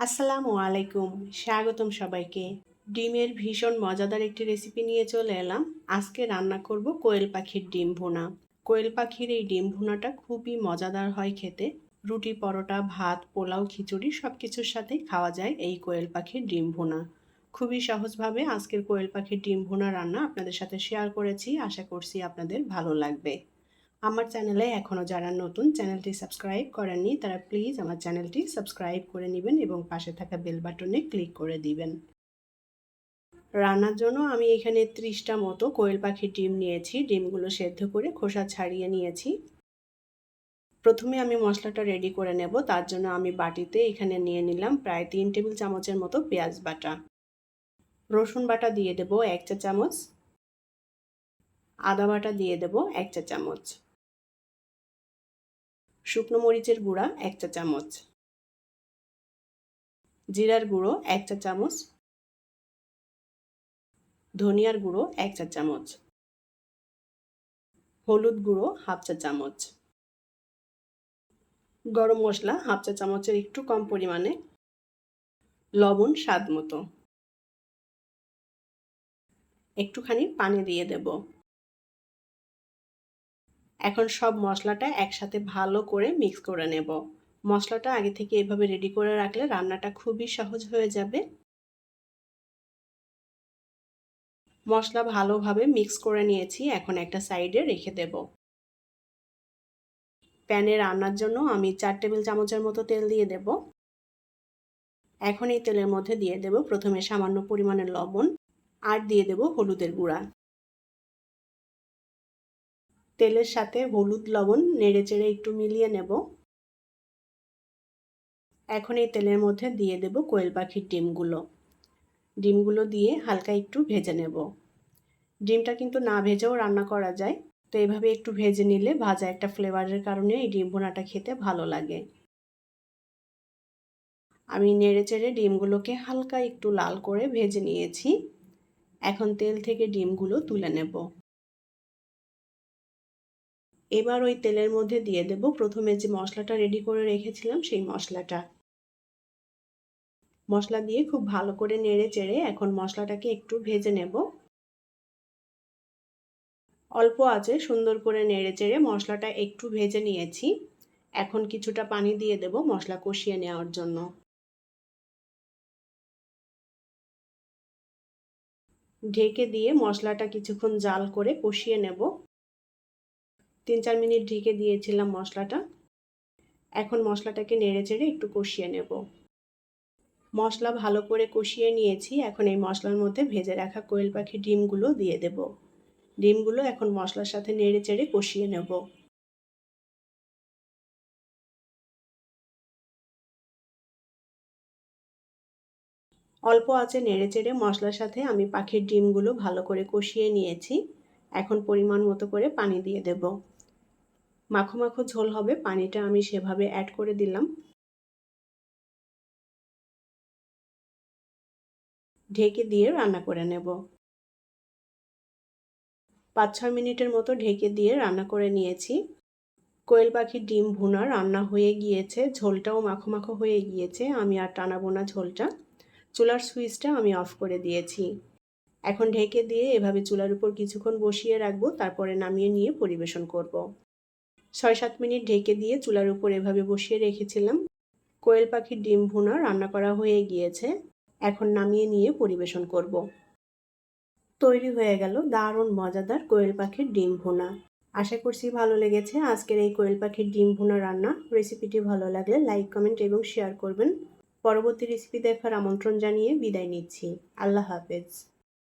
আসসালামু আলাইকুম, স্বাগতম সবাইকে। ডিমের ভীষণ মজাদার একটি রেসিপি নিয়ে চলে এলাম। আজকে রান্না করব কোয়েল পাখির ডিম ভুনা। কোয়েল পাখির এই ডিম ভুনাটা খুবই মজাদার হয় খেতে। রুটি, পরোটা, ভাত, পোলাও, খিচুড়ি সব কিছুর সাথেই খাওয়া যায় এই কোয়েল পাখির ডিম ভুনা। খুবই সহজভাবে আজকের কোয়েল পাখির ডিম ভুনা রান্না আপনাদের সাথে শেয়ার করেছি। আশা করছি আপনাদের ভালো লাগবে। আমার চ্যানেলে এখনও যারা নতুন, চ্যানেলটি সাবস্ক্রাইব করেননি, তারা প্লিজ আমার চ্যানেলটি সাবস্ক্রাইব করে নেবেন এবং পাশে থাকা বেল বাটনে ক্লিক করে দিবেন। রান্নার জন্য আমি এখানে ত্রিশটা মতো কোয়েল পাখির ডিম নিয়েছি। ডিমগুলো সেদ্ধ করে খোসা ছাড়িয়ে নিয়েছি। প্রথমে আমি মশলাটা রেডি করে নেব। তার জন্য আমি বাটিতে এখানে নিয়ে নিলাম প্রায় তিন টেবিল চামচের মতো পেঁয়াজ বাটা। রসুন বাটা দিয়ে দেব এক চা চামচ। আদা বাটা দিয়ে দেব এক চা চামচ। শুকনো মরিচের গুঁড়া এক চা চামচ। জিরার গুঁড়ো এক চা চামচ। ধনিয়ার গুঁড়ো এক চা চামচ। হলুদ গুঁড়ো হাফ চা চামচ। গরম মশলা হাফ চা চামচের একটু কম পরিমাণে। লবণ স্বাদ মতো। একটুখানি পানি দিয়ে দেব। এখন সব মশলাটা একসাথে ভালো করে মিক্স করে নেব। মশলাটা আগে থেকে এভাবে রেডি করে রাখলে রান্নাটা খুবই সহজ হয়ে যাবে। মশলা ভালোভাবে মিক্স করে নিয়েছি, এখন একটা সাইডে রেখে দেব। প্যানে রান্নার জন্য আমি চার টেবিল চামচের মতো তেল দিয়ে দেব। এখন এই তেলের মধ্যে দিয়ে দেব প্রথমে সামান্য পরিমাণের লবণ, আর দিয়ে দেব হলুদের গুঁড়া। তেলের সাথে হলুদ লবণ নেড়ে চেড়ে একটু মিলিয়ে নেব। এখন এই তেলের মধ্যে দিয়ে দেব কোয়েল পাখির ডিমগুলো। ডিমগুলো দিয়ে হালকা একটু ভেজে নেব। ডিমটা কিন্তু না ভেজেও রান্না করা যায়, তো এভাবে একটু ভেজে নিলে ভাজা একটা ফ্লেভারের কারণে এই ডিম ভোনাটা খেতে ভালো লাগে। আমি নেড়ে চেড়ে ডিমগুলোকে হালকা একটু লাল করে ভেজে নিয়েছি। এখন তেল থেকে ডিমগুলো তুলে নেব। এবার ওই তেলের মধ্যে দিয়ে দেব। প্রথমে যে মশলাটা রেডি করে রেখেছিলাম, সেই মশলাটা। মশলা দিয়ে খুব ভালো করে নেড়ে চেড়ে এখন মশলাটাকে একটু ভেজে নেব। অল্প আছে, সুন্দর করে নেড়ে চেড়ে মশলাটা একটু ভেজে নিয়েছি। এখন কিছুটা পানি দিয়ে দেব মশলা কষিয়ে নেওয়ার জন্য। ঢেকে দিয়ে মশলাটা কিছুক্ষণ জাল করে কষিয়ে নেব। তিন চার মিনিট ঢেকে দিয়েছিলাম মশলাটা। এখন মশলাটাকে নেড়ে চেড়ে একটু কষিয়ে নেব। মশলা ভালো করে কষিয়ে নিয়েছি। এখন এই মশলার মধ্যে ভেজে রাখা কোয়েল পাখির ডিমগুলো দিয়ে দেব। ডিমগুলো এখন মশলার সাথে নেড়ে চেড়ে কষিয়ে নেব। অল্প আছে নেড়ে চেড়ে মশলার সাথে আমি পাখির ডিমগুলো ভালো করে কষিয়ে নিয়েছি। এখন পরিমাণ মতো করে পানি দিয়ে দেব। মাখো মাখো ঝোল হবে, পানিটা আমি সেভাবে অ্যাড করে দিলাম। ঢেকে দিয়ে রান্না করে নেব। পাঁচ ছয় মিনিটের মতো ঢেকে দিয়ে রান্না করে নিয়েছি। কোয়েল পাখির ডিম ভুনা রান্না হয়ে গিয়েছে, ঝোলটাও মাখো মাখো হয়ে গিয়েছে, আমি আর টানাবো না ঝোলটা। চুলার সুইচটা আমি অফ করে দিয়েছি। এখন ঢেকে দিয়ে এভাবে চুলার উপর কিছুক্ষণ বসিয়ে রাখব, তারপরে নামিয়ে নিয়ে পরিবেশন করব। ছয় সাত মিনিট ঢেকে দিয়ে চুলার উপর এভাবে বসিয়ে রেখেছিলাম। কোয়েল পাখির ডিম ভুনা রান্না করা হয়ে গিয়েছে। এখন নামিয়ে নিয়ে পরিবেশন করব। তৈরি হয়ে গেল দারুণ মজাদার কোয়েল পাখির ডিম ভুনা। আশা করছি ভালো লেগেছে। আজকের এই কোয়েল পাখির ডিম ভুনা রান্না। রেসিপিটি ভালো লাগলে লাইক, কমেন্ট এবং শেয়ার করবেন। পরবর্তী রেসিপি দেখার আমন্ত্রণ জানিয়ে বিদায় নিচ্ছি। আল্লাহ হাফেজ।